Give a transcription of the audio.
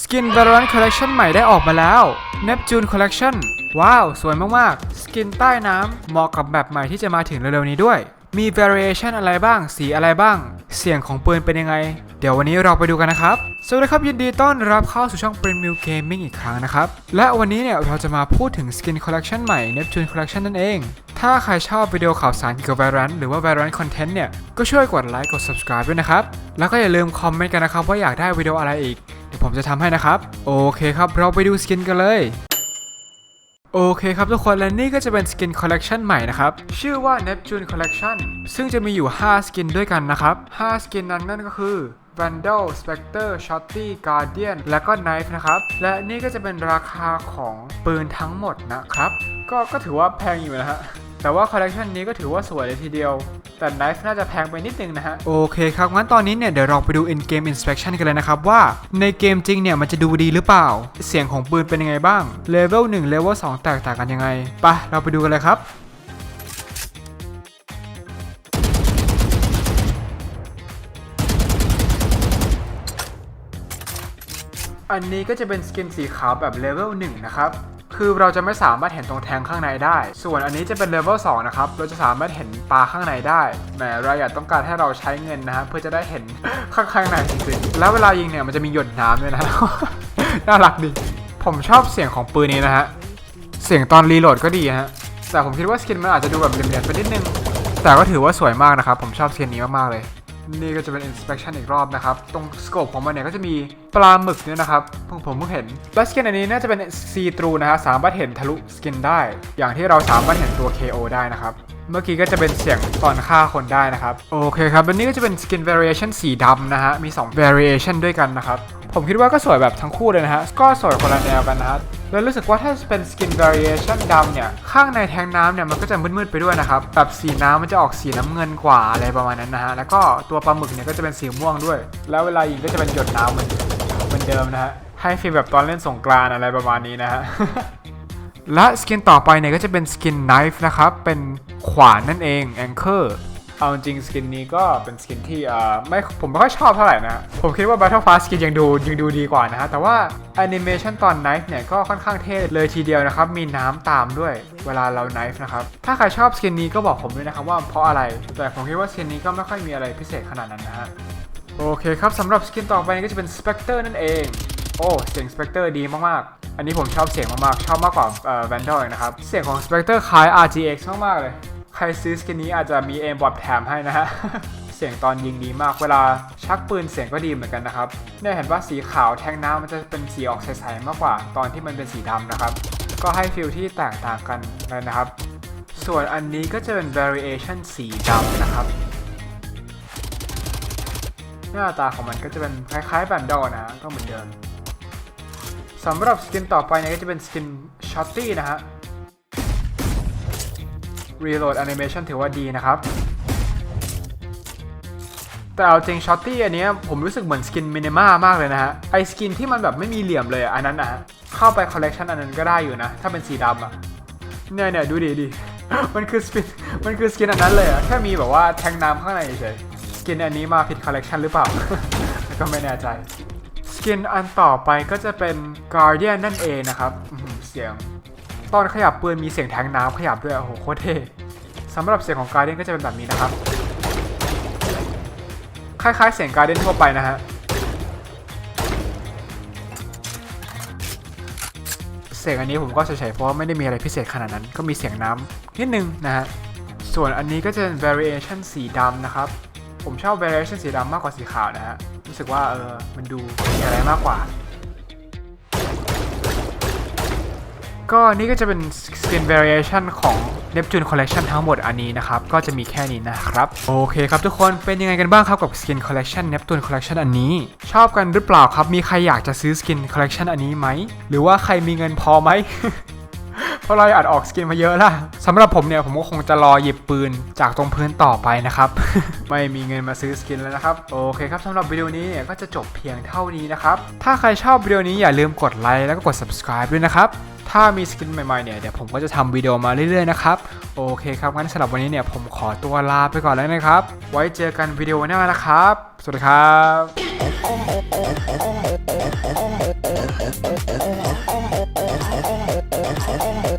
สกิน Valorant Collection ใหม่ได้ออกมาแล้ว Neptune Collection ว้าว สวยมาก ๆ สกินใต้น้ำเหมาะกับแบบใหม่ที่จะมาถึงเร็ว ๆ นี้ด้วย มี variation อะไรบ้าง สีอะไรบ้าง เสียงของปืนเป็นยังไง เดี๋ยววันนี้เราไปดูกันนะครับ สวัสดีครับยินดีต้อนรับเข้าสู่ช่อง Brain Mill Gaming อีกครั้งนะครับ และวันนี้เนี่ยเราจะมาพูดถึงสกิน collection ใหม่ Neptune Collection นั่นเองถ้าใครชอบวิดีโอข่าวสารเกี่ยวกับ Valorant หรือว่า Valorant Content เนี่ย ก็ช่วยกดไลค์กด subscribe ด้วยนะครับ แล้วก็อย่าลืมคอมเมนต์กันนะครับว่าอยากได้วิดีโออะไรอีกเดี๋ย ผมจะทำให้นะครับ โอเคครับ เราไปดูสกินกันเลยโอเคครับทุกคนและนี่ก็จะเป็นสกินคอลเลกชันใหม่นะครับ ชื่อว่า Neptune Collection ซึ่งจะมีอยู่ 5 สกินด้วยกันนะครับ 5 สกินนั้นนั่นก็คือ Vandal, Spectre, Shotty, Guardian และก็ Knife นะครับ และนี่ก็จะเป็นราคาของปืนทั้งหมดนะครับ ก็ก็ถือว่าแพงอยู่นะฮะ แต่ว่าคอลเลกชันนี้ก็ถือว่าสวยเลยทีเดียว แต่ Knife น่าจะแพงไปนิดนึงนะฮะ โอเคครับงั้นตอนนี้เนี่ยเดี๋ยวเราไปดู in game inspection กันเลยนะครับว่าในเกมจริงเนี่ยมันจะดูดีหรือเปล่า เสียงของปืนเป็นยังไงบ้างเลเวล1เลเวล2แตกต่างกันยังไงไปะเราไปดูกันเลยครับอันนี้ก็จะเป็นสกินสีขาวแบบเลเวล1นะครับ คือเราจะไม่สามารถเห็นตรงแทงข้างในได้ ส่วนอันนี้จะเป็นเลเวล2นะครับ เราจะสามารถเห็นปลาข้างในได้แหมราอยากต้องการให้เราใช้เงินนะฮะเพื่อจะได้เห็นข้างข้างในจริงๆ แล้วเวลายิงเนี่ยมันจะมีหยดน้ำด้วยนะ น่ารักดี ผมชอบเสียงของปืนนี้นะฮะ เสียงตอนรีโหลดก็ดีฮะ แต่ผมคิดว่าสกินมันอาจจะดูแบบเหลี่ยมๆไปนิดนึง แต่ก็ถือว่าสวยมากนะครับ ผมชอบสกินนี้มากๆเลย นี่ก็จะเป็น inspection อีกรอบนะครับ ตรงสโคปของมันเนี่ยก็จะมีปลาหมึกเนี่ยนะครับผมผมเพิ่งเห็นและสกินอันนี้น่าจะเป็น see through นะฮะสามารถเห็นทะลุสกินได้ อย่างที่เราสามารถเห็นตัว KO ได้นะครับ เมื่อกี้ก็จะเป็นเสียงตอนฆ่าคนได้นะครับ โอเคครับอันนี้ก็จะเป็น skin variation สีดำนะฮะมี 2 variation ด้วยกันนะครับ ผมคิดว่าก็สวยแบบทั้งคู่เลยนะฮะ ก็สวยคนละแนวกันนะฮะแล้วรู้สึกว่าถ้าเป็น skin variation ดำเนี่ย ข้างในแทงน้ำเนี่ยมันก็จะมืดๆไปด้วยนะครับ แบบสีน้ำมันจะออกสีน้ำเงินกว่าอะไรประมาณนั้นนะฮะ แล้วก็ตัวปลาหมึกเนี่ยก็จะเป็นสีม่วงด้วย แล้วเวลายิงก็จะเป็นหยดน้ำเหมือนเหมือนเดิมนะฮะ ให้ฟีลแบบตอนเล่นสงกรานอะไรประมาณนี้นะฮะ และสกินต่อไปเนี่ยก็จะเป็นสกิน knife นะครับ เป็นขวานนั่นเอง anchor เอาจริงสกินนี้ก็เป็นสกินที่เอ่อไม่ผมไม่ค่อยชอบเท่าไหร่นะผมคิดว่า Battle Pass สกินยังดูยังดูดีกว่านะฮะ แต่ว่าแอนิเมชันตอน knife เนี่ยก็ค่อนข้างเท่เลยทีเดียวนะครับ มีน้ำตามด้วยเวลาเรา knife นะครับ ถ้าใครชอบสกินนี้ก็บอกผมด้วยนะครับว่าเพราะอะไร แต่ผมคิดว่าสกินนี้ก็ไม่ค่อยมีอะไรพิเศษขนาดนั้นนะฮะโอเคครับสำหรับสกินต่อไปก็จะเป็น Spectre นั่นเอง โอ้เสียง Spectre ดีมากๆ อันนี้ผมชอบเสียงมากๆ ชอบมากกว่าเอ่อ Vandal อีกนะครับ เสียงของ Spectre คล้าย RGX มากๆเลย ใครซื้อสกินนี้อาจจะมี aimbot แถมให้นะฮะ เสียงตอนยิงดีมากเวลาชักปืนเสียงก็ดีเหมือนกันนะครับ เนี่ยเห็นว่าสีขาวแทงน้ำมันจะเป็นสีออกใสๆมากกว่า ตอนที่มันเป็นสีดำนะครับ ก็ให้ฟีลที่แตกต่างกันเลยนะครับ ส่วนอันนี้ก็จะเป็น variation สีดำนะครับหน้าตาของมันก็จะเป็นคล้ายๆแบนดอนะฮะก็เหมือนเดิมสำหรับสกินต่อไปเนี่ยก็จะเป็นสกินช็อตตี้นะฮะ Reload Animation ถือว่าดีนะครับ แต่เอาจริงช็อตตี้อันนี้ผมรู้สึกเหมือนสกินมินิม่ามากเลยนะฮะ ไอสกินที่มันแบบไม่มีเหลี่ยมเลยอันนั้นนะเข้าไปคอลเลกชันอันนั้นก็ได้อยู่นะ ถ้าเป็นสีดำอะเนี่ยเนี่ยดูดิดิมันคือสปินมันคือสกินอันนั้นเลยอะแค่มีแบบว่าแทงน้ำข้างในเฉยสกินอันนี้มาผิดคอลเลกชันหรือเปล่า ก็ไม่แน่ใจสกินอันต่อไปก็จะเป็น Guardian นั่นเองนะครับเสียง ตอนขยับปืนมีเสียงแทงน้ำขยับด้วยโอ้โหโคตรเท่สำหรับเสียงของ Guardian ก็จะเป็นแบบนี้นะครับ คล้ายๆ เสียง Guardian ทั่วไปนะฮะเสียงอันนี้ผมก็เฉยๆเพราะว่าไม่ได้มีอะไรพิเศษขนาดนั้น ก็มีเสียงน้ำนิดนึงนะฮะส่วนอันนี้ก็จะเป็น variation สีดำนะครับ ผมชอบ variation สีดำมากกว่าสีขาวนะฮะรู้สึกว่าเออมันดูมีอะไรมากกว่า ก็นี่ก็จะเป็น skin variation ของ Neptune Collection ทั้งหมดอันนี้นะครับ ก็จะมีแค่นี้นะครับ โอเคครับทุกคนเป็นยังไงกันบ้างครับกับ skin collection Neptune Collection อันนี้ ชอบกันหรือเปล่าครับ มีใครอยากจะซื้อ skin collection อันนี้ไหม หรือว่าใครมีเงินพอไหม เพราะเราอัดออกสกินมาเยอะละสำหรับผมเนี่ยผมก็คงจะรอหยิบปืนจากตรงพื้นต่อไปนะครับ ไม่มีเงินมาซื้อสกินแล้วนะครับ โอเคครับสำหรับวิดีโอนี้เนี่ยก็จะจบเพียงเท่านี้นะครับ ถ้าใครชอบวิดีโอนี้อย่าลืมกดไลค์แล้วก็กด subscribe ด้วยนะครับ ถ้ามีสกินใหม่ๆเนี่ยเดี๋ยวผมก็จะทำวิดีโอมาเรื่อยๆนะครับ โอเคครับงั้นสำหรับวันนี้เนี่ยผมขอตัวลาไปก่อนแล้วนะครับ ไว้เจอกันวิดีโอหน้านะครับ สวัสดีครับ Oh,